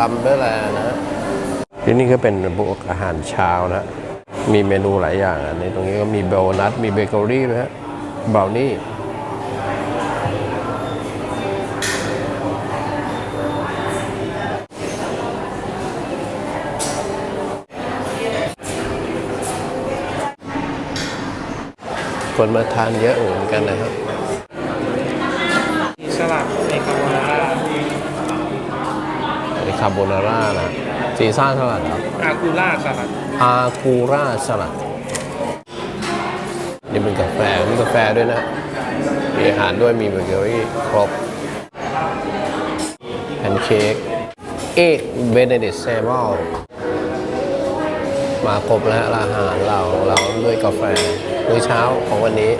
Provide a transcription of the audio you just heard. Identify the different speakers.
Speaker 1: ลัมด้วยแหละนะที่นี่ก็เป็นพวกอาหารเช้านะ มีเมนูหลายอย่างอันนี้ตรงนี้ก็มีเบลนัทมีเบเกอรี่นะฮะบราวนี่คนมาทานเยอะเหมือนกันนะครับ
Speaker 2: มีสลัดในคาโบนาร่า
Speaker 1: ในคาโบนาร่านะซีซ่าสลัดเหรอ
Speaker 2: อากูล่าสลัด
Speaker 1: อากูร่าสลัดนี่เป็นกาแฟมีกาแฟด้วยนะ มีอาหารด้วยมีเบเกอรี่ครบแพนเค้กเอกเบเนดิตแซมอลมาครบแล้วอาหารเราเราด้วยกาแฟมื้อเช้าของวันนี้